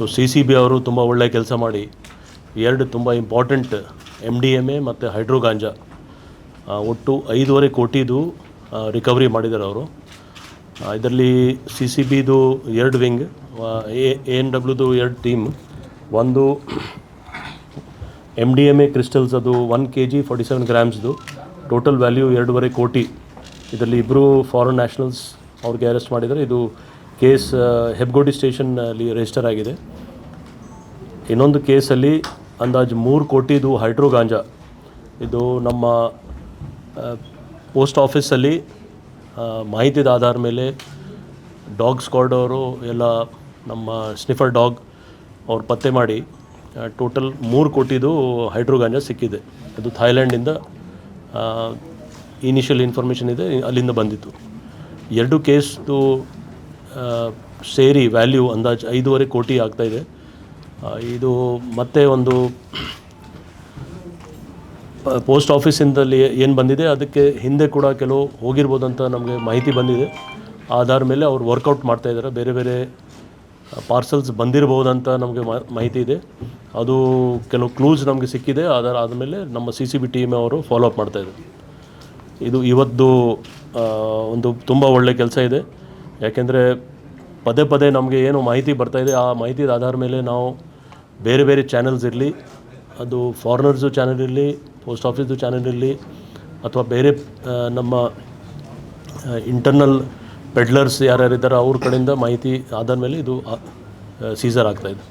So C C B ಅವರು ತುಂಬ ಒಳ್ಳೆಯ ಕೆಲಸ ಮಾಡಿ ಎರಡು ತುಂಬ important M D M A ಮತ್ತು ಹೈಡ್ರೋ ಗಾಂಜಾ ಒಟ್ಟು ಐದೂವರೆ ಕೋಟಿದು ರಿಕವರಿ ಮಾಡಿದ್ದಾರೆ ಅವರು. ಇದರಲ್ಲಿ ಸಿ ಸಿ ಬಿದು ಎರಡು ವಿಂಗ್ ಎ ಎನ್ ಡಬ್ಲ್ಯೂದು ಎರಡು ಟೀಮ್ ಒಂದು M D M A crystals ಅದು one K G forty seven ಗ್ರಾಮ್ಸ್ದು total value ಎರಡೂವರೆ ಕೋಟಿ. ಇದರಲ್ಲಿ ಇಬ್ಬರು ಫಾರಿನ್ ನ್ಯಾಷನಲ್ಸ್ ಅವ್ರಿಗೆ ಅರೆಸ್ಟ್ ಮಾಡಿದ್ದಾರೆ. ಇದು ಕೇಸ್ ಹೆಬ್ಗೋಡಿ ಸ್ಟೇಷನ್ನಲ್ಲಿ ರಿಜಿಸ್ಟರ್ ಆಗಿದೆ. ಇನ್ನೊಂದು ಕೇಸಲ್ಲಿ ಅಂದಾಜು ಮೂರು ಕೋಟಿದು ಹೈಡ್ರೋ ಗಾಂಜಾ. ಇದು ನಮ್ಮ ಪೋಸ್ಟ್ ಆಫೀಸಲ್ಲಿ ಮಾಹಿತಿದ ಆಧಾರ ಮೇಲೆ ಡಾಗ್ ಸ್ಕ್ವಾಡ್ ಅವರು ಎಲ್ಲ ನಮ್ಮ ಸ್ನಿಫರ್ ಡಾಗ್ ಅವ್ರು ಪತ್ತೆ ಮಾಡಿ ಟೋಟಲ್ ಮೂರು ಕೋಟಿದು ಹೈಡ್ರೋ ಗಾಂಜಾ ಸಿಕ್ಕಿದೆ. ಅದು ಥಾಯ್ಲ್ಯಾಂಡಿಂದ ಇನಿಷಿಯಲ್ ಇನ್ಫಾರ್ಮೇಷನ್ ಇದೆ, ಅಲ್ಲಿಂದ ಬಂದಿತ್ತು. ಎರಡು ಕೇಸ್ದು ಸೇರಿ ವ್ಯಾಲ್ಯೂ ಅಂದಾಜು ಐದೂವರೆ ಕೋಟಿ ಆಗ್ತಾಯಿದೆ ಇದು ಮತ್ತೆ ಒಂದು ಪೋಸ್ಟ್ ಆಫೀಸಿಂದಲ್ಲಿ ಏನು ಬಂದಿದೆ, ಅದಕ್ಕೆ ಹಿಂದೆ ಕೂಡ ಕೆಲವು ಹೋಗಿರ್ಬೋದು ಅಂತ ನಮಗೆ ಮಾಹಿತಿ ಬಂದಿದೆ. ಆಧಾರ ಮೇಲೆ ಅವ್ರು ವರ್ಕೌಟ್ ಮಾಡ್ತಾಯಿದ್ದಾರೆ ಬೇರೆ ಬೇರೆ ಪಾರ್ಸಲ್ಸ್ ಬಂದಿರಬಹುದಂತ ನಮಗೆ ಮಾಹಿತಿ ಇದೆ. ಅದು ಕೆಲವು ಕ್ಲೂಸ್ ನಮಗೆ ಸಿಕ್ಕಿದೆ ಅದರ ಆದಮೇಲೆ ನಮ್ಮ ಸಿ ಸಿ ಬಿ ಟೀಮ್ ಅವರು ಫಾಲೋ ಅಪ್ ಮಾಡ್ತಾ ಇದ್ದಾರೆ ಇದು ಇವತ್ತು ಒಂದು ತುಂಬ ಒಳ್ಳೆಯ ಕೆಲಸ ಇದೆ. ಯಾಕೆಂದರೆ ಪದೇ ಪದೇ ನಮಗೆ ಏನು ಮಾಹಿತಿ ಬರ್ತಾ ಇದೆ, ಆ ಮಾಹಿತಿ ಆಧಾರ ಮೇಲೆ ನಾವು ಬೇರೆ ಬೇರೆ ಚಾನೆಲ್ಸ್ ಇರಲಿ, ಅದು ಫಾರಿನರ್ಸು ಚಾನಲ್ ಇರಲಿ ಪೋಸ್ಟ್ ಆಫೀಸ್ದು ಚಾನಲ್ ಇರಲಿ, ಅಥವಾ ಬೇರೆ ನಮ್ಮ ಇಂಟರ್ನಲ್ ಪೆಡ್ಲರ್ಸ್ ಯಾರ್ಯಾರಿದ್ದಾರೆ ಅವ್ರ ಕಡೆಯಿಂದ ಮಾಹಿತಿ ಆದ ಮೇಲೆ ಇದು ಸೀಸರ್ ಆಗ್ತಾಯಿದೆ